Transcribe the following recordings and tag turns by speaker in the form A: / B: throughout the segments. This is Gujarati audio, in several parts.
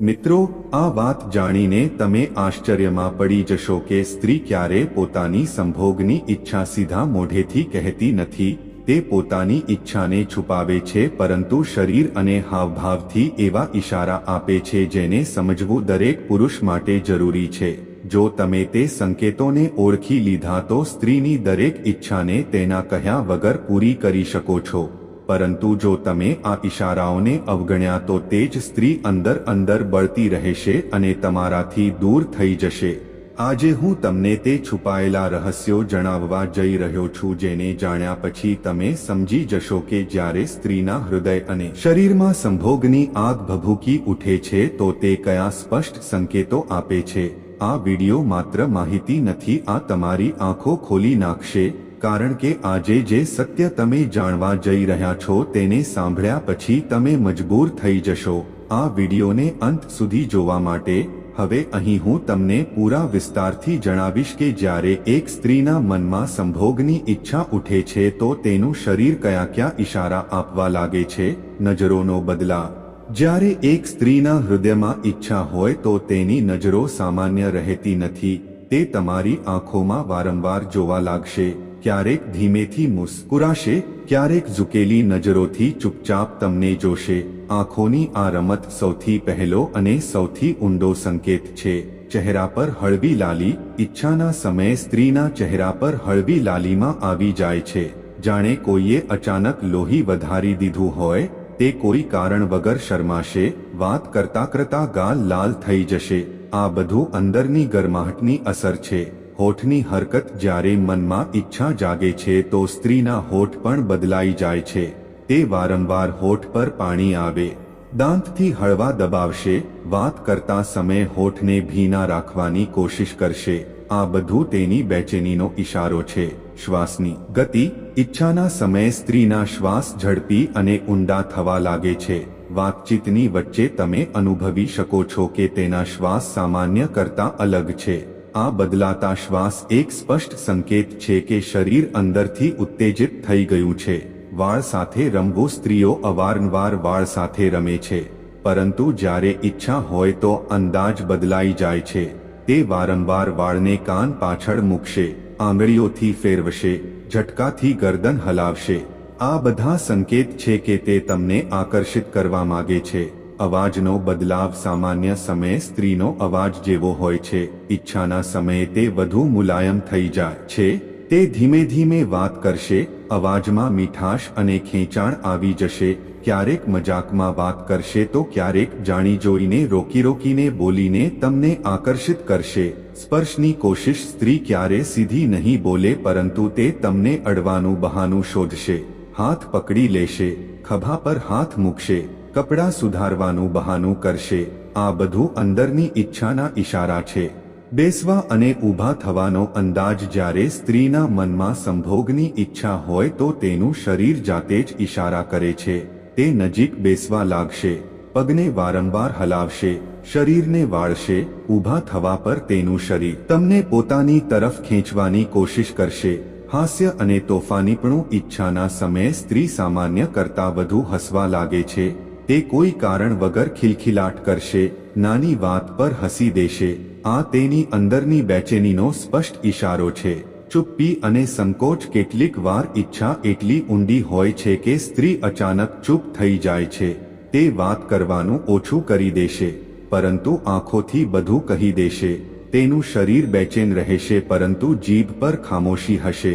A: મિત્રો, આ વાત જાણીને તમે આશ્ચર્યમાં પડી જશો કે સ્ત્રી ક્યારે પોતાની સંભોગની ઈચ્છા સીધા મોઢેથી કહેતી નથી. તે પોતાની ઈચ્છાને છુપાવે છે, પરંતુ શરીર અને હાવભાવથી એવા ઈશારા આપે છે જેને સમજવું દરેક પુરુષ માટે જરૂરી છે. જો તમે તે સંકેતોને ઓળખી લીધા તો સ્ત્રીની દરેક ઈચ્છાને તેના કહ્યા વગર પૂરી કરી શકો છો. પરંતુ જો તમે આ ઈશારાઓને અવગણ્યા તો તે જ સ્ત્રી અંદર અંદર બળતી રહેશે અને તમારાથી દૂર થઈ જશે. આજે હું તમને તે છુપાયેલા રહસ્યો જણાવવા જઈ રહ્યો છું જેને જાણ્યા પછી તમે સમજી જશો કે જ્યારે સ્ત્રીના હૃદય અને શરીરમાં સંભોગની આગ ભભૂકી ઉઠે છે તો તે કયા સ્પષ્ટ સંકેતો આપે છે? આ વિડિયો માત્ર માહિતી નથી, આ તમારી આંખો ખોલી નાખશે. કારણ કે આજે જે સત્ય તમે જાણવા જઈ રહ્યા છો તેને સાંભળ્યા પછી તમે મજબૂર થઈ જશો. આ વિડિયોને અંત સુધી જોવા માટે હવે અહીં હું તમને પૂરા વિસ્તારથી જણાવીશ કે જ્યારે એક સ્ત્રીના મનમાં સંભોગની ઈચ્છા ઉઠે છે તો તેનું શરીર કયા કયા ઈશારા આપવા લાગે છે, નજરોનો બદલા. જ્યારે એક સ્ત્રીના હૃદયમાં ઈચ્છા હોય તો તેની નજરો સામાન્ય રહેતી નથી, તે તમારી આંખોમાં વારંવાર જોવા લાગશે. ક્યારેક ધીમેથી મુસ્કુરાશે, ક્યારેક ઝુકેલી નજરોથી ચૂપચાપ તમને જોશે. આંખોની આ રમત સૌથી પહેલો અને સૌથી ઊંડો સંકેત છે. ચહેરા પર હળવી લાલી, ઈચ્છાના સમયે સ્ત્રીના ચહેરા પર હળવી લાલીમાં આવી જાય છે. જાણે કોઈએ અચાનક લોહી વધારી દીધું હોય, તે કોઈ કારણ વગર શરમાશે, વાત કરતા કરતા ગાલ લાલ થઈ જશે. આ બધું અંદરની ગરમાહટની અસર છે. હોઠની હરકત જ્યારે મનમાં ઈચ્છા જાગે છે તો સ્ત્રીના હોઠ પણ બદલાઈ જાય છે. તે વારંવાર હોઠ પર પાણી આવે. દાંતથી હળવા દબાવશે, વાત કરતા સમયે હોઠને ભીના રાખવાની કોશિશ કરશે. આ બધું તેની બેચેનીનો ઈશારો છે. શ્વાસની ગતિ, ઈચ્છાના સમયે સ્ત્રીના શ્વાસ ઝડપી અને ઊંડા થવા લાગે છે. વાતચીતની વચ્ચે તમે અનુભવી શકો છો કે તેના શ્વાસ સામાન્ય કરતા અલગ છે. આ બદલાતા શ્વાસ એક સ્પષ્ટ સંકેત છે કે શરીર અંદરથી ઉત્તેજિત થઈ ગયું છે. વાળ સાથે રમવું સ્ત્રીઓ અવારનવાર વાળ સાથે રમે છે. પરંતુ જ્યારે ઈચ્છા હોય તો અંદાજ બદલાઈ જાય છે. તે વારંવાર વાળને કાન પાછળ મૂકશે, આંગળીઓથી ફેરવશે, ઝટકાથી ગરદન હલાવશે. આ બધા સંકેત છે કે તે તમને આકર્ષિત કરવા માગે છે. અવાજનો બદલાવ સામાન્ય સમયે સ્ત્રીનો અવાજ જેવો હોય છે. ઈચ્છાના સમયે તે વધુ મુલાયમ થઈ જાય છે. તે ધીમે ધીમે વાત કરશે, અવાજમાં મીઠાશ અને ખેંચાણ આવી જશે. ક્યારેક મજાકમાં વાત કરશે તો ક્યારેક જાણી જોઈને રોકી રોકીને બોલીને તમને આકર્ષિત કરશે. સ્પર્શની કોશિશ સ્ત્રી ક્યારે સીધી નહીં બોલે પરંતુ તે તમને અડવાનું બહાનું શોધશે. હાથ પકડી લેશે, ખભા પર હાથ મૂકશે. કપડાં સુધારવાનું બહાનું કરશે. આ બધું અંદરની ઈચ્છાના ઈશારા છે. બેસવા અને ઊભા થવાનો અંદાજ જ્યારે સ્ત્રીના મનમાં સંભોગની ઈચ્છા હોય તો તેનું શરીર જાતે જ ઈશારા કરે છે. તે નજીક બેસવા લાગશે. પગને વારંવાર હલાવશે. શરીરને વાળશે. ઊભા થવા પર તેનું શરીર તમને પોતાની તરફ ખેંચવાની કોશિશ કરશે. હાસ્ય અને તોફાનીપણું ઈચ્છાના સમયે સ્ત્રી સામાન્ય કરતા વધુ હસવા લાગે છે. તે કોઈ કારણ વગર ખિલખિલાટ કરશે, નાની વાત પર હસી દેશે, આ તેની અંદરની બેચેનીનો સ્પષ્ટ ઈશારો છે. ચુપ્પી અને સંકોચ કેટલીક વાર ઈચ્છા એટલી ઊંડી હોય છે કે સ્ત્રી અચાનક ચૂપ થઈ જાય છે, તે વાત કરવાનું ઓછું કરી દેશે, પરંતુ આંખોથી બધું કહી દેશે, તેનું શરીર બેચેન રહેશે પરંતુ જીભ પર ખામોશી હશે.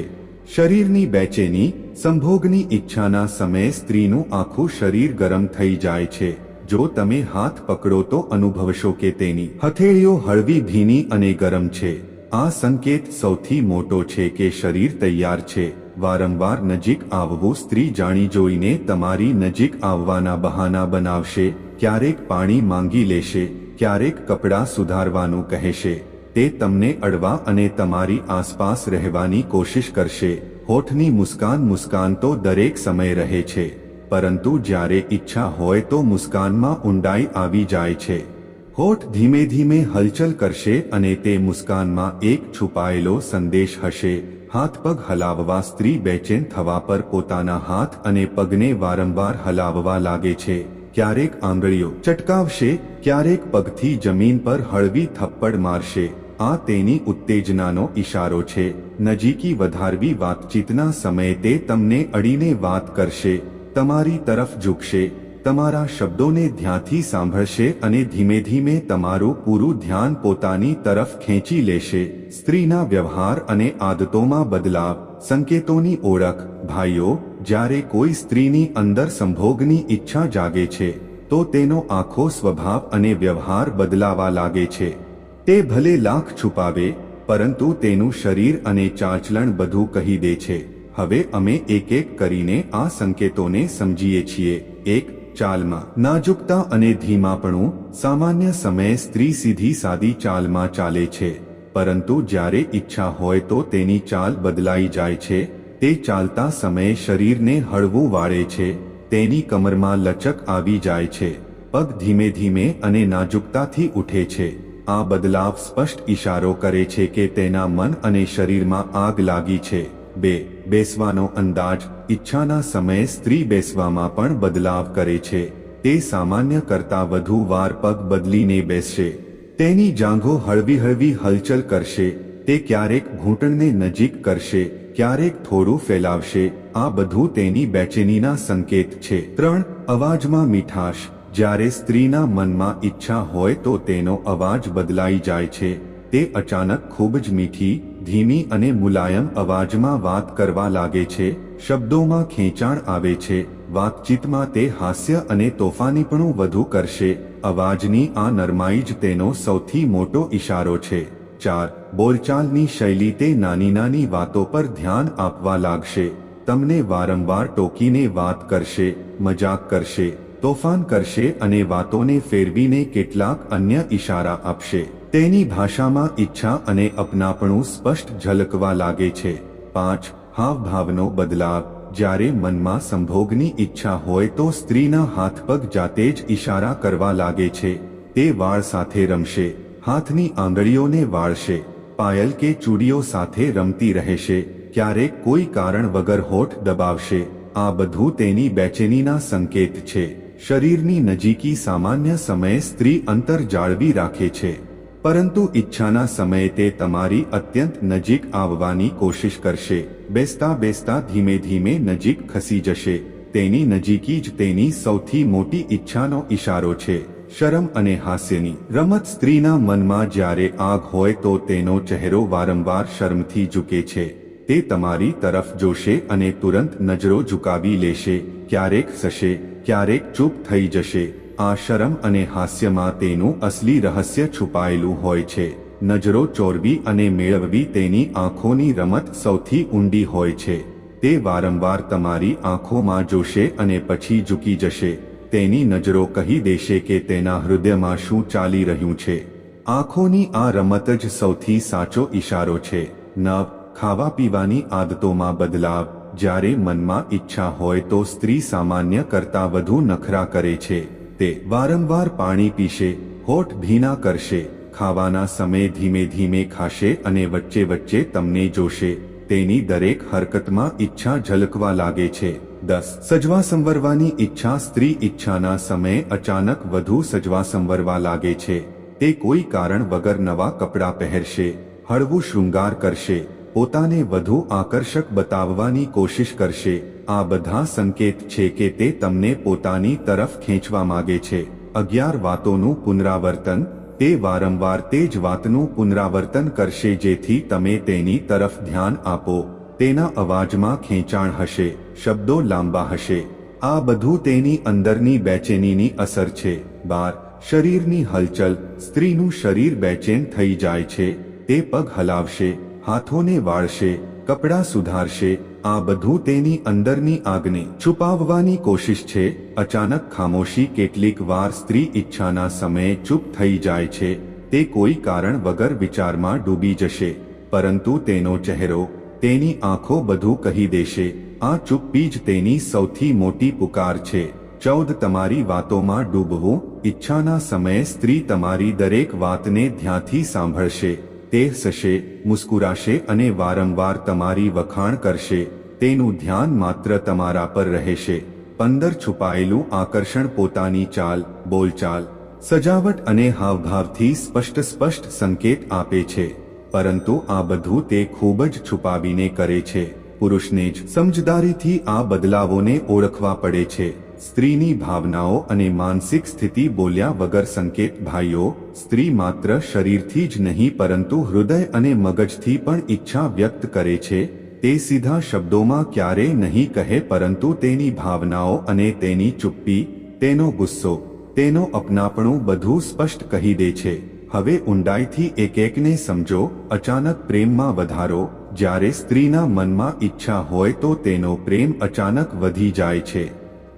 A: શરીરની બેચેની, સંભોગની ઈચ્છાના સમયે સ્ત્રીનું આખું શરીર ગરમ થઈ જાય છે. જો તમે હાથ પકડો તો અનુભવશો કે તેની હથેળીઓ હળવી ભીની અને ગરમ છે. આ સંકેત સૌથી મોટો છે કે શરીર તૈયાર છે. વારંવાર નજીક આવવું સ્ત્રી જાણી જોઈને તમારી નજીક આવવાના બહાના બનાવશે, ક્યારેક પાણી માંગી લેશે, ક્યારેક કપડાં સુધારવાનું કહેશે. તે તમને અડવા અને તમારી આસપાસ રહેવાની કોશિશ કરશે. હોઠની મુસ્કાન મુસ્કાન તો દરેક સમય રહે છે. પરંતુ જ્યારે ઈચ્છા હોય તો મુસ્કાનમાં ઊંડાઈ આવી જાય છે. હોઠ ધીમે ધીમે હલચલ કરશે અને તે મુસ્કાનમાં એક છુપાયેલો સંદેશ હશે. હાથ પગ હલાવવા સ્ત્રી બેચેન થવા પર પોતાના હાથ અને પગને વારંવાર હલાવવા લાગે છે. ક્યારેક આંગળીઓ ચટકાવશે, ક્યારેક પગથી જમીન પર હળવી થપ્પડ મારશે. આ તેની ઉત્તેજનાનો ઇશારો છે. નજીકી વધારવી વાતચીતના સમયે તે તમને અડીને વાત કરશે. તમારી તરફ ઝૂકશે. તમારા શબ્દોને ધ્યાનથી સાંભળશે અને ધીમે ધીમે તમારું પૂરું ધ્યાન પોતાની તરફ ખેંચી લેશે. સ્ત્રીના વ્યવહાર અને આદતોમાં બદલાવ. સંકેતોની ઓળખ. ભાઈઓ જ્યારે કોઈ સ્ત્રીની અંદર સંભોગની ઈચ્છા જાગે છે, તો તેનો આખો સ્વભાવ અને વ્યવહાર બદલાવા લાગે છે. તે ભલે લાખ છુપાવે, પરંતુ તેનું શરીર અને ચાંચલણ બધું કહી દે છે. હવે અમે એક એક કરીને આ સંકેતોને સમજીએ છીએ. એક, ચાલમાં. નાજુકતા અને ધીમાપણું. સામાન્ય સમયે સ્ત્રી સીધી સાદી ચાલમાં ચાલે છે. પરંતુ જ્યારે ઈચ્છા હોય તો તેની ચાલ બદલાઈ જાય છે. તે ચાલતા સમયે શરીરને હળવું વાળે છે, તેની કમરમાં લચક આવી જાય છે, પગ ધીમે ધીમે અને નાજુકતાથી ઉઠે છે. આ બદલાવ સ્પષ્ટ ઈશારો કરે છે કે તેના મન અને શરીરમાં આગ લાગી છે. બે, બેસવાનો અંદાજ. ઈચ્છાના સમયે સ્ત્રી બેસવામાં પણ બદલાવ કરે છે. તે સામાન્ય કરતા વધુ વાર પગ બદલીને બેસશે તેની જાંઘો હળવી હળવી હલચલ કરશે. તે ક્યારેક ઘૂંટણને નજીક કરશે. ક્યારેક થોડું ફેલાવશે. આ બધું તેની બેચેનીના સંકેત છે. ત્રણ, અવાજમાં મીઠાશ. જ્યારે સ્ત્રીના મનમાં ઈચ્છા હોય તો તેનો અવાજ બદલાઈ જાય છે. તે અચાનક ખૂબ જ મીઠી, ધીમી અને મુલાયમ અવાજમાં વાત કરવા લાગે છે. શબ્દોમાં ખેંચાણ આવે છે. વાતચીતમાં તે હાસ્ય અને તોફાનીપણું વધુ કરશે. અવાજની આ નરમાઈ જ તેનો સૌથી મોટો ઈશારો છે. ચાર બોલચાલની શૈલી તે નાની નાની વાતો પર ધ્યાન આપવા લાગશે. તમને વારંવાર ટોકીને વાત કરશે, મજાક કરશે, તોફાન કરશે અને વાતોને ફેરવીને કેટલાક અન્ય ઈશારા આપશે. તેની ભાષામાં ઈચ્છા અને અપનાપણું સ્પષ્ટ ઝલકવા લાગે છે. પાંચ, હાવભાવનો બદલાવ. જ્યારે મનમાં સંભોગની ઈચ્છા હોય તો સ્ત્રીના હાથ પગ જાતે જ ઈશારા કરવા લાગે છે. તે વાળ સાથે રમશે. હાથની આંગળીઓને વાળશે. પાયલ કે ચૂડીઓ સાથે રમતી રહેશે, ક્યારેક કોઈ કારણ વગર હોઠ દબાવશે. આ બધું તેની બેચેનીના સંકેત છે. શરીરની નજીકી સામાન્ય સમયે સ્ત્રી અંતર જાળવી રાખે છે. પરંતુ ઈચ્છાના સમયે તે તમારી અત્યંત નજીક આવવાની કોશિશ કરશે. બેસતા બેસતા ધીમે ધીમે નજીક ખસી જશે. તેની નજીકી જ તેની સૌથી મોટી ઈચ્છાનો ઈશારો છે. શરમ અને હાસ્યની રમત સ્ત્રીના મનમાં જ્યારે આગ હોય તો તેનો ચહેરો વારંવાર શરમથી ઝૂકે છે. તે તમારી તરફ જોશે અને તુરંત નજરો ઝુકાવી લેશે, ક્યારેક સશે, ક્યારેક ચૂપ થઈ જશે. આ શરમ અને હાસ્યમાં તેનું અસલી રહસ્ય છુપાયેલું હોય છે. નજરો ચોરવી અને મેળવવી તેની આંખોની રમત સૌથી ઊંડી હોય છે. તે વારંવાર તમારી આંખોમાં જોશે અને પછી ઝૂકી જશે. તેની નજરો કહી દેશે કે તેના હૃદયમાં શું ચાલી રહ્યું છે. આંખોની આ રમત જ સૌથી સાચો ઈશારો છે. નવ ખાવા પીવાની આદતોમાં બદલાવ, જ્યારે મનમાં ઈચ્છા હોય તો સ્ત્રી સામાન્ય કરતા વધુ નખરા કરે છે. તે વારંવાર પાણી પીશે, હોઠ ભીના કરશે, ખાવાના સમયે ધીમે ધીમે ખાશે અને વચ્ચે વચ્ચે તમને જોશે. તેની દરેક હરકતમાં ઈચ્છા ઝલકવા લાગે છે. દસ. સજવા સંવરવાની ઈચ્છા સ્ત્રી ઈચ્છાના સમયે અચાનક વધુ સજવા સંવરવા લાગે છે. તે કોઈ કારણ વગર નવા કપડાં પહેરશે, હળવું શૃંગાર કરશે, પોતાને વધુ આકર્ષક બતાવવાની કોશિશ કરશે. આ બધા સંકેત છે કે તે તમને પોતાની તરફ ખેંચવા માંગે છે. અગિયાર વાતોનું પુનરાવર્તન, તે વારંવાર તે જ વાતનું પુનરાવર્તન કરશે જેથી તમે તેની તરફ ધ્યાન આપો. તેના અવાજમાં ખેંચાણ હશે, શબ્દો લાંબા હશે. આ બધું તેની અંદરની બેચેનીની અસર છે. બાર, શરીરની હલચલ, સ્ત્રીનું શરીર બેચેન થઈ જાય છે. તે પગ હલાવશે, હાથોને વાળશે, કપડાં સુધારશે. આ બધું તેની અંદરની આગને છુપાવવાની કોશિશ છે. અચાનક ખામોશી કેટલીક વાર સ્ત્રી ઈચ્છાના સમયે ચૂપ થઈ જાય છે. તે કોઈ કારણ વગર વિચારમાં ડૂબી જશે. પરંતુ તેનો ચહેરો તેની આંખો બધું કહી દેશે. આ ચુપ્પી જ તેની સૌથી મોટી પુકાર છે. ચૌદ તમારી વાતોમાં ડૂબવું, ઈચ્છાના સમયે સ્ત્રી તમારી દરેક વાતને ધ્યાનથી સાંભળશે. તે હસશે મુસ્કુરાશે અને વારંવાર તમારી વખાણ કરશે. તેનું ધ્યાન માત્ર તમારા પર રહેશે. પંદર છુપાયેલું આકર્ષણ પોતાની ચાલ, બોલચાલ, સજાવટ અને હાવભાવથી સ્પષ્ટ સ્પષ્ટ સંકેત આપે છે. પરંતુ આ બધું તે ખૂબ જ છુપાવીને કરે છે. પુરુષને જ સમજદારીથી આ બદલાવોને ઓળખવા પડે છે. સ્ત્રીની ભાવનાઓ અને માનસિક સ્થિતિ બોલ્યા વગર સંકેત, ભાઈઓ, સ્ત્રી માત્ર શરીરથી જ નહીં, પરંતુ હૃદય અને મગજથી પણ ઈચ્છા વ્યક્ત કરે છે. તે સીધા શબ્દોમાં ક્યારેય નહીં કહે, પરંતુ તેની ભાવનાઓ અને તેની ચુપ્પી, તેનો ગુસ્સો, તેનો અપનાપણું બધું સ્પષ્ટ કહી દે છે. હવે ઊંડાઈથી એક એકને સમજો, અચાનક પ્રેમમાં વધારો, જ્યારે સ્ત્રીના મનમાં ઈચ્છા હોય તો તેનો પ્રેમ અચાનક વધી જાય છે.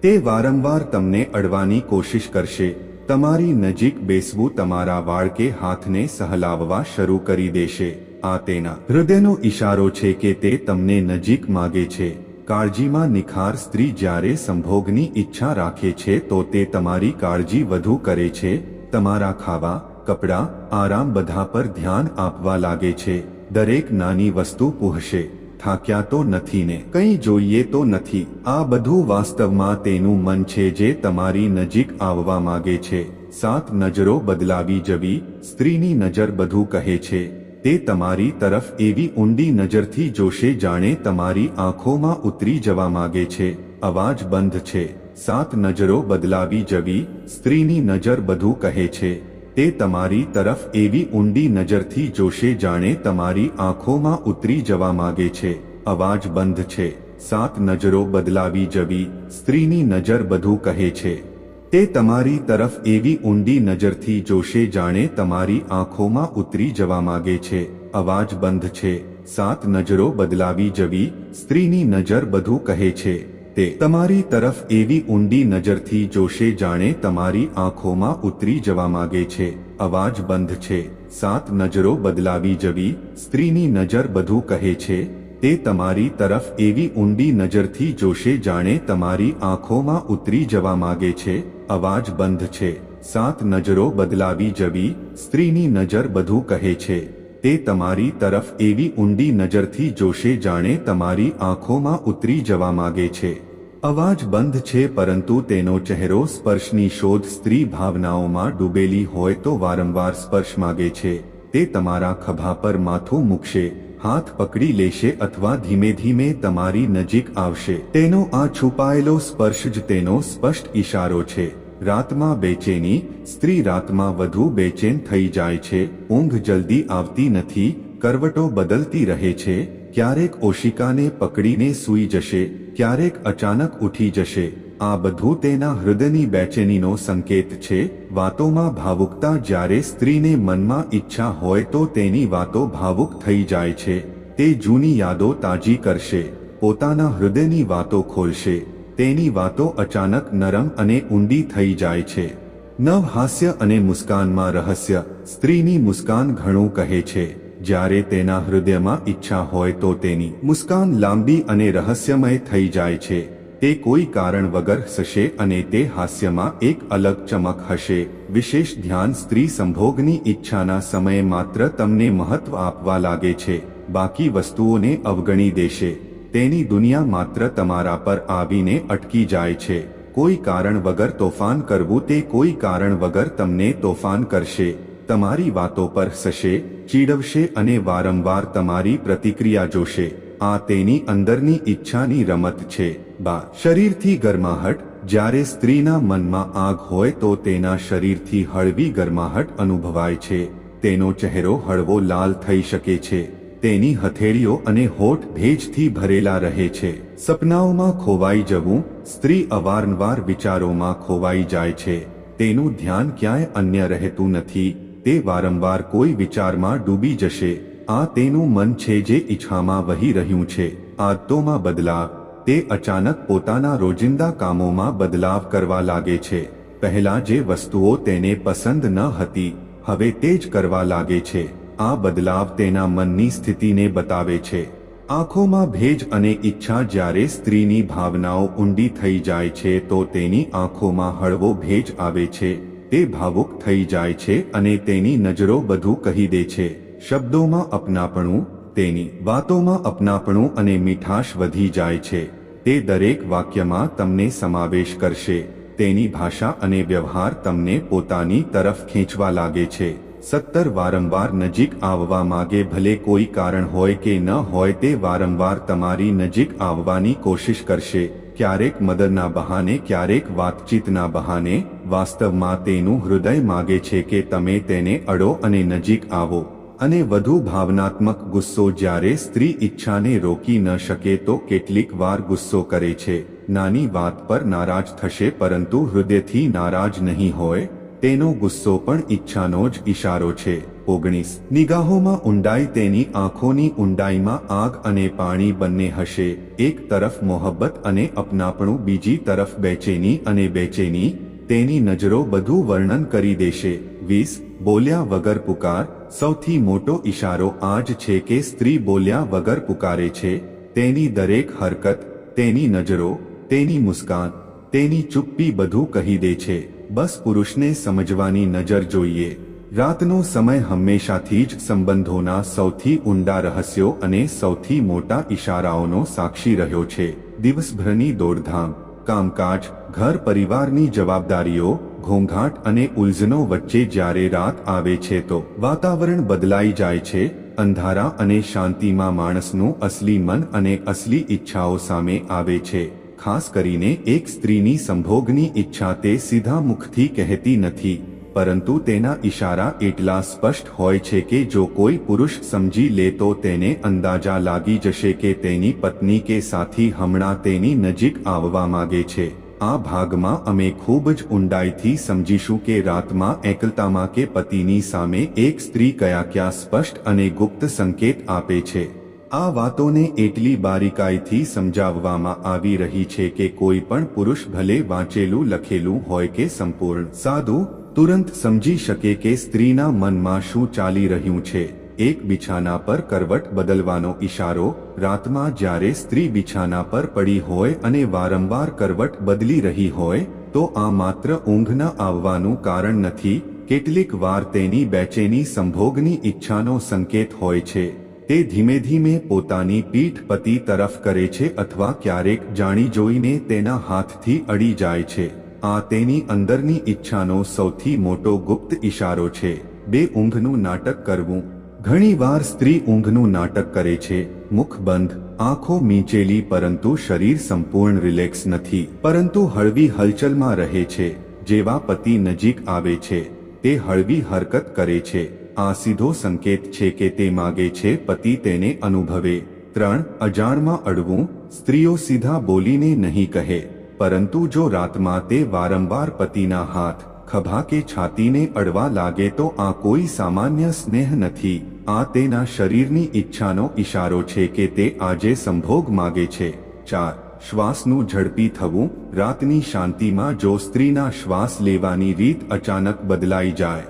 A: તે વારંવાર તમને અડવાની કોશિશ કરશે. તમારી નજીક બેસવું તમારા વાળ કે હાથને સહલાવવા શરૂ કરી દેશે. આ તેના હૃદયનો ઈશારો છે કે તે તમને નજીક માગે છે. કાળજીમાં નિખાર સ્ત્રી જ્યારે સંભોગની ઈચ્છા રાખે છે તો તે તમારી કાળજી વધુ કરે છે. તમારા ખાવા કપડાં આરામ બધા પર ધ્યાન આપવા લાગે છે. દરેક નાની વસ્તુ પૂહશે. થાક્યા તો નથી ને. કંઈ જોઈએ તો નથી. આ બધું વાસ્તવમાં તેનું મન છે જે તમારી નજીક આવવા માગે છે. સાત નજરો બદલાવી જવી, સ્ત્રીની નજર બધું કહે છે. તે તમારી તરફ એવી ઊંડી નજરથી જોશે જાણે તમારી આંખોમાં ઉતરી જવા માગે છે. અવાજ બંધ છે. સાત નજરો બદલાવી જવી, સ્ત્રીની નજર બધું કહે છે. તે તમારી તરફ એવી ઊંડી નજરથી જોશે જાણે તમારી આંખોમાં ઉતરી જવા માગે છે. અવાજ બંધ છે. સાત નજરો બદલાવી જવી. સ્ત્રીની નજર બધું કહે છે. તે તમારી તરફ એવી ઊંડી નજરથી જોશે જાણે તમારી આંખોમાં ઉતરી જવા માગે છે. અવાજ બંધ છે. સાત નજરો બદલાવી જવી. સ્ત્રીની નજર બધું કહે છે. તે તમારી તરફ એવી ઊંડી નજરથી જોશે જાણે તમારી આંખોમાં ઉતરી જવા માંગે છે. અવાજ બંધ છે. સાત નજરો બદલાવી જવી. સ્ત્રીની નજર બધું કહે છે. તે તમારી તરફ એવી ઊંડી નજરથી જોશે જાણે તમારી આંખોમાં ઉતરી જવા માંગે છે. અવાજ બંધ છે. સાત નજરો બદલાવી જવી. સ્ત્રીની નજર બધું કહે છે. તે તમારી તરફ એવી ઊંડી નજરથી જોશે જાણે તમારી આંખોમાં ઉતરી જવા માગે છે. અવાજ બંધ છે પરંતુ તેનો ચહેરો સ્પર્શની શોધ સ્ત્રી ભાવનાઓમાં ડૂબેલી હોય તો વારંવાર સ્પર્શ માગે છે. તે તમારા ખભા પર માથું મૂકશે, હાથ પકડી લેશે અથવા ધીમે ધીમે તમારી નજીક આવશે. તેનો આ છુપાયેલો સ્પર્શ જ તેનો સ્પષ્ટ ઈશારો છે. રાતમાં બેચેની, સ્ત્રી રાતમાં વધુ બેચેન થઈ જાય છે, ઊંઘ જલ્દી આવતી નથી, કરવટો બદલતી રહે છે, ક્યારેક ઓશિકાને પકડીને સૂઈ જશે, ક્યારેક અચાનક ઉઠી જશે. આ બધું તેના હૃદયની બેચેનીનો સંકેત છે. વાતોમાં ભાવુકતા જ્યારે સ્ત્રીને મનમાં ઈચ્છા હોય તો તેની વાતો ભાવુક થઈ જાય છે. તે જૂની યાદો તાજી કરશે. પોતાના હૃદયની વાતો ખોલશે. તેની વાતો અચાનક નરમ અને ઊંડી થઈ જાય છે. નવ હાસ્ય અને મુસ્કાનમાં રહસ્ય, સ્ત્રીની મુસ્કાન ઘણું કહે છે. જ્યારે તેના હૃદયમાં ઈચ્છા હોય તો તેની મુસ્કાન લાંબી અને રહસ્યમય થઈ જાય છે. તે કોઈ કારણ વગર હશે અને તે હાસ્યમાં એક અલગ ચમક હશે. વિશેષ ધ્યાન સ્ત્રી સંભોગની ઈચ્છાના સમયે માત્ર તમને મહત્વ આપવા લાગે છે. બાકી વસ્તુઓને અવગણી દેશે. તેની દુનિયા માત્ર તમારા પર આવીને અટકી જાય છે. કોઈ કારણ વગર તોફાન કરવું તે કોઈ કારણ વગર તમને તોફાન કરશે. તમારી વાતો પર હસશે ચીડવશે અને વારંવાર તમારી પ્રતિક્રિયા જોશે. આ તેની અંદરની ઈચ્છાની રમત છે. બા, શરીરથી ગરમાહટ, જ્યારે સ્ત્રીના મનમાં આગ હોય તો તેના શરીરથી હળવી ગરમાહટ અનુભવાય છે. તેનો ચહેરો હળવો લાલ થઈ શકે છે. તેની હથેળીઓ અને હોઠ ભેજથી ભરેલા રહે છે. સપનાઓમાં ખોવાઈ જવું, સ્ત્રી અવારનવાર વિચારોમાં ખોવાઈ જાય છે. તેનું ધ્યાન ક્યાંય અન્ય રહેતું નથી. તે વારંવાર કોઈ વિચારમાં ડૂબી જશે. આ તેનું મન છે જે ઈચ્છામાં વહી રહ્યું છે. આદતોમાં બદલાવ. તે અચાનક પોતાના રોજિંદા કામોમાં બદલાવ કરવા લાગે છે. પહેલા જે વસ્તુઓ તેને પસંદ ન હતી, હવે તે જ કરવા લાગે છે. આ બદલાવ તેના મનની સ્થિતિને બતાવે છે. આંખોમાં ભેજ અને ઈચ્છા જ્યારે સ્ત્રીની ભાવનાઓ ઊંડી થઈ જાય છે તો તેની આંખોમાં હળવો ભેજ આવે છે, તે ભાવુક થઈ જાય છે અને તેની નજરો બધું કહી દે છે. શબ્દોમાં અપનાપણું, તેની વાતોમાં અપનાપણું અને મીઠાશ વધી જાય છે. તે દરેક વાક્યમાં તમને સમાવેશ કરશે. તેની ભાષા અને વ્યવહાર તમને પોતાની તરફ ખેંચવા લાગે છે. સત્તર વારંવાર નજીક આવવા માગે ભલે કોઈ કારણ હોય કે ન હોય તે વારંવાર તમારી નજીક આવવાની કોશિશ કરશે. ક્યારેક મદદના બહાને, ક્યારેક વાતચીતના બહાને, વાસ્તવમાં તેનું હૃદય માગે છે કે તમે તેને અડો અને નજીક આવો. અને વધુ ભાવનાત્મક ગુસ્સો જ્યારે સ્ત્રી ઈચ્છાને રોકી ન શકે તો કેટલીક વાર ગુસ્સો કરે છે. નાની વાત પર નારાજ થશે પરંતુ હૃદયથી નારાજ નહીં હોય તેનો ગુસ્સો પણ ઈચ્છાનો જ ઈશારો છે. ઓગણીસ. નિગાહોમાં ઊંડાઈ તેની આંખોની ઊંડાઈમાં આગ અને પાણી બંને હશે. એક તરફ મોહબ્બત અને અપનાપણું, બીજી તરફ બેચેની અને બેચેની તેની નજરો બધું વર્ણન કરી દેશે. વીસ. બોલ્યા વગર પુકાર. સૌથી મોટો ઈશારો આ જ છે કે સ્ત્રી બોલ્યા વગર પુકારે છે. તેની દરેક હરકત, તેની નજરો, તેની મુસ્કાન, તેની ચુપ્પી બધું કહી દે છે. બસ પુરુષને સમજવાની નજર જોઈએ. રાતનો સમય હંમેશાથી જ સંબંધોના સૌથી ઊંડા રહસ્યો અને સૌથી મોટા ઈશારાઓનો સાક્ષી રહ્યો છે. દિવસભરની દોડધામ, કામકાજ, ઘર પરિવારની જવાબદારીઓ, ઘોંઘાટ અને ઉલઝનો વચ્ચે જ્યારે રાત આવે છે તો વાતાવરણ બદલાઈ જાય છે, અંધારા અને શાંતિમાં માણસનું અસલી મન અને અસલી ઈચ્છાઓ સામે આવે છે. ખાસ કરીને એક સ્ત્રીની સંભોગની ઈચ્છા તે સીધા મુખથી કહેતી નથી, પરંતુ તેના ઈશારા એટલા સ્પષ્ટ હોય છે કે જો કોઈ પુરુષ સમજી લે તો તેને અંદાજા લાગી જશે કે તેની પત્ની કે સાથી હમણાં તેની નજીક આવવા માગે છે. આ ભાગમાં અમે ખૂબ જ ઊંડાઈથી સમજીશું કે રાતમાં એકલતામાં કે પતિની સામે એક સ્ત્રી કયા કયા સ્પષ્ટ અને ગુપ્ત સંકેત આપે છે. આ વાતોને એટલી બારીકાઈથી સમજાવવામાં આવી રહી છે કે કોઈ પણ પુરુષ ભલે વાંચેલું લખેલું હોય કે સંપૂર્ણ સાધુ, તુરંત સમજી શકે કે સ્ત્રીના મનમાં શું ચાલી રહ્યું છે. એક બિછાના પર કરવટ બદલવાનો ઇશારો રાતમાં જ્યારે સ્ત્રી બિછાના પર પડી હોય અને વારંવાર કરવટ બદલી રહી હોય, તો આ માત્ર ઊંઘ ન આવવાનું કારણ નથી, કેટલીક વાર તેની બેચેની સંભોગની ઈચ્છાનો સંકેત હોય છે. તે ધીમે ધીમે પોતાની પીઠ પતિ તરફ કરે છે અથવા ક્યારેક જાણી જોઈને તેના હાથથી અડી જાય છે. આ તેની અંદરની ઈચ્છાનો સૌથી મોટો ગુપ્ત ઈશારો છે. બે ઊંઘનું નાટક કરવું. ઘણીવાર સ્ત્રી ઊંઘનું નાટક કરે છે. મુખ બંધ, આંખો મીંચેલી પરંતુ શરીર સંપૂર્ણ રિલેક્સ નથી. પરંતુ હળવી હલચલમાં રહે છે. જેવા પતિ નજીક આવે છે. તે હળવી હરકત કરે છે. આ સીધો સંકેત છે કે તે માગે છે, પતિ તેને અનુભવે. ત્રણ, અજાણમાં અડવું, સ્ત્રીઓ સીધા બોલીને નહીં કહે. પરંતુ જો રાતમાં તે વારંવાર પતિના હાથ ખભા કે છાતીને અડવા લાગે તો આ કોઈ સામાન્ય સ્નેહ નથી. આ તેના શરીરની ઈચ્છાનો ઇશારો છે કે તે આજે સંભોગ માગે છે. ચાર, શ્વાસનું ઝડપી થવું, રાતની શાંતિમાં જો સ્ત્રીના શ્વાસ લેવાની રીત અચાનક બદલાઈ જાય.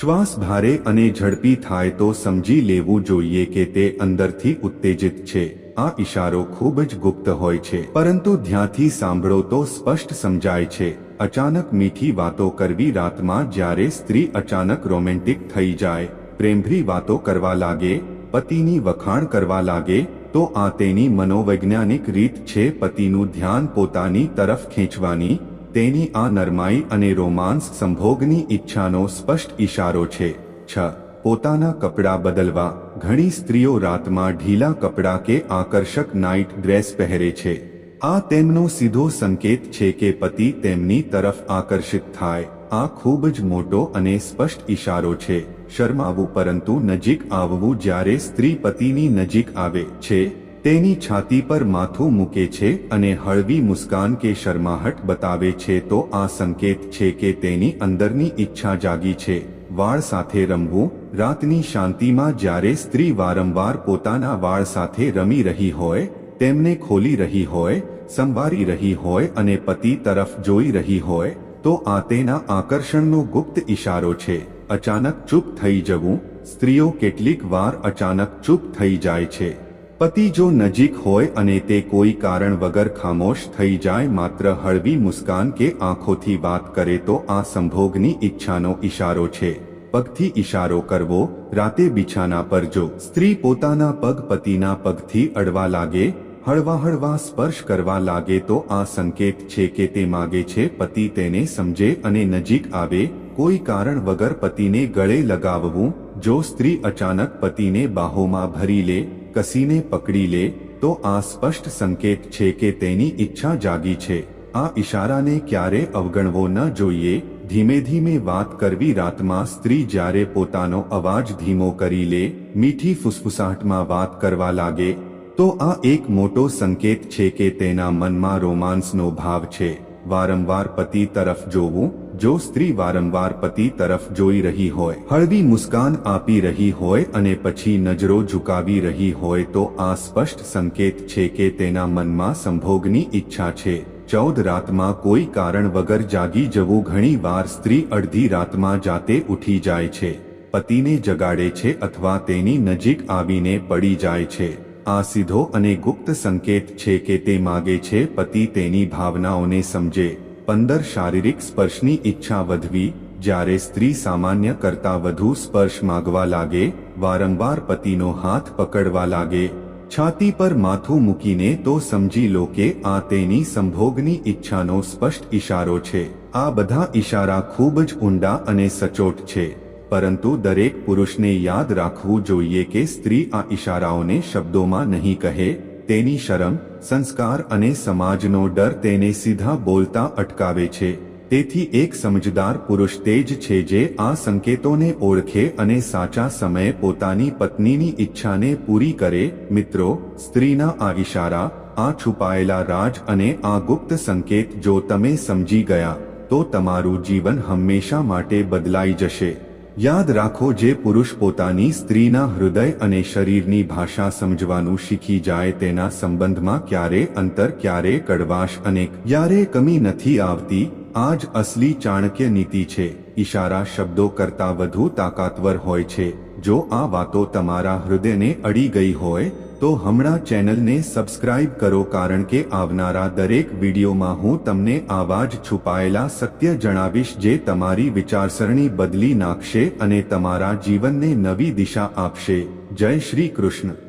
A: શ્વાસ ભારે અને ઝડપી થાય તો સમજી લેવું જોઈએ કે તે અંદરથી ઉત્તેજિત છે. આ ઈશારો ખૂબ જ ગુપ્ત હોય છે. પરંતુ ધ્યાનથી સાંભળો તો સ્પષ્ટ સમજાય છે. અચાનક મીઠી વાતો કરવી રાતમાં જ્યારે સ્ત્રી અચાનક રોમેન્ટિક થઈ જાય, પ્રેમભરી વાતો કરવા લાગે, પતિની વખાણ કરવા લાગે, તો આ તેની મનોવૈજ્ઞાનિક રીત છે પતિનું ધ્યાન પોતાની તરફ ખેંચવાની તેની આ નરમાઈ અને રોમાન્સ સંભોગની ઈચ્છાનો સ્પષ્ટ ઈશારો છે. છ. પોતાના કપડાં બદલવા. ઘણી સ્ત્રીઓ રાતમાં ઢીલા કપડાં કે આકર્ષક નાઇટ ડ્રેસ પહેરે છે. આ તેમનો સીધો સંકેત છે કે પતિ તેમની તરફ આકર્ષિત થાય. આ ખૂબ જ મોટો અને સ્પષ્ટ ઈશારો છે. શરમાવું પરંતુ નજીક આવવું જ્યારે સ્ત્રી પતિની નજીક આવે છે. તેની છાતી પર માથું મૂકે છે અને હળવી મુસ્કાન કે શરમાહટ બતાવે છે તો આ સંકેત છે કે તેની અંદરની ઈચ્છા જાગી છે. વાળ સાથે રમવું, રાતની શાંતિમાં જ્યારે સ્ત્રી વારંવાર પોતાના વાળ સાથે રમી રહી હોય, તેમને ખોલી રહી હોય સંવારી રહી હોય અને પતિ તરફ જોઈ રહી હોય, તો આ તેના આકર્ષણનો ગુપ્ત ઈશારો છે. અચાનક ચૂપ થઈ જવું, સ્ત્રીઓ કેટલીક વાર અચાનક ચૂપ થઈ જાય છે. પતિ જો નજીક હોય અને તે કોઈ કારણ વગર ખામોશ થઈ જાય માત્ર હળવી મુસ્કાન કે આંખોથી વાત કરે તો આ સંભોગની ઈચ્છાનો ઇશારો છે. પગથી ઈશારો કરવો, રાતે બિછાના પર જો સ્ત્રી પોતાના પગ પતિના પગથી અડવા લાગે હળવા હળવા સ્પર્શ કરવા લાગે તો આ સંકેત છે કે તે માગે છે પતિ તેને સમજે અને નજીક આવે, કોઈ કારણ વગર પતિને ગળે લગાવવું, જો સ્ત્રી અચાનક પતિને બાહોમાં ભરી લે કસીને પકડી લે, તો આ સ્પષ્ટ સંકેત છે કે તેની ઈચ્છા જાગી છે. આ ઈશારાને ક્યારે અવગણવો ન જોઈએ, ધીમે ધીમે વાત કરવી રાતમાં સ્ત્રી જ્યારે પોતાનો અવાજ ધીમો કરી લે, મીઠી ફુસફુસાહટમાં વાત કરવા લાગે, તો આ એક મોટો સંકેત છે કે તેના મનમાં રોમાન્સનો ભાવ છે. વારંવાર પતિ તરફ જોવું જો સ્ત્રી વારંવાર પતિ તરફ જોઈ રહી હોય, હળવી મુસ્કાન આપી રહી હોય અને પછી નજરો ઝુકાવી રહી હોય તો આ સ્પષ્ટ સંકેત છે કે તેના મનમાં સંભોગની ઈચ્છા છે. ચૌદ રાતમાં કોઈ કારણ વગર જાગી જવું ઘણી વાર સ્ત્રી અડધી રાતમાં જાતે ઉઠી જાય છે. પતિને જગાડે છે અથવા તેની નજીક આવીને પડી જાય છે. આ સીધો અને ગુપ્ત સંકેત છે કે તે માગે છે પતિ તેની ભાવનાઓને સમજે. પંદર શારીરિક સ્પર્શની ઈચ્છા વધવી, જ્યારે સ્ત્રી સામાન્ય કરતા વધુ સ્પર્શ માગવા લાગે, વારંવાર પતિનો હાથ પકડવા લાગે, છાતી પર માથું મૂકીને તો સમજી લો કે આ તેની સંભોગની ઈચ્છાનો સ્પષ્ટ ઈશારો છે. આ બધા ઈશારા ખૂબ જ ઊંડા અને સચોટ છે, પરંતુ દરેક પુરુષને યાદ રાખવું જોઈએ કે સ્ત્રી આ ઈશારાઓને શબ્દોમાં નહીં કહે તેની શરમ, સંસ્કાર અને સમાજનો ડર તેને સીધા બોલતા અટકાવે છે. તેથી એક સમજદાર પુરુષ તે જ છે જે આ સંકેતોને ઓળખે અને સાચા સમયે પોતાની પત્નીની ઈચ્છાને પૂરી કરે. મિત્રો, સ્ત્રીના આ ઈશારા, આ છુપાયેલા રાજ અને આ ગુપ્ત સંકેત જો તમે સમજી ગયા, તો તમારું જીવન હંમેશા માટે બદલાઈ જશે. યાદ રાખો જે પુરુષ પોતાની સ્ત્રીના હૃદય અને શરીરની ભાષા સમજવાનું શીખી જાય તેના સંબંધમાં ક્યારે અંતર, ક્યારે કડવાશ અને ક્યારે કમી નથી આવતી આ જ અસલી ચાણક્ય નીતિ છે. ઈશારા શબ્દો કરતા વધુ તાકાતવર હોય છે. જો આ વાતો તમારા હૃદયને અડી ગઈ હોય તો હમણાં ચેનલને સબસ્ક્રાઇબ કરો કારણ કે આવનારા દરેક વિડીયોમાં હું તમને આવા જ છુપાયેલા સત્ય જણાવીશ જે તમારી વિચારસરણી બદલી નાખશે અને તમારા જીવનને નવી દિશા આપશે. જય શ્રી કૃષ્ણ.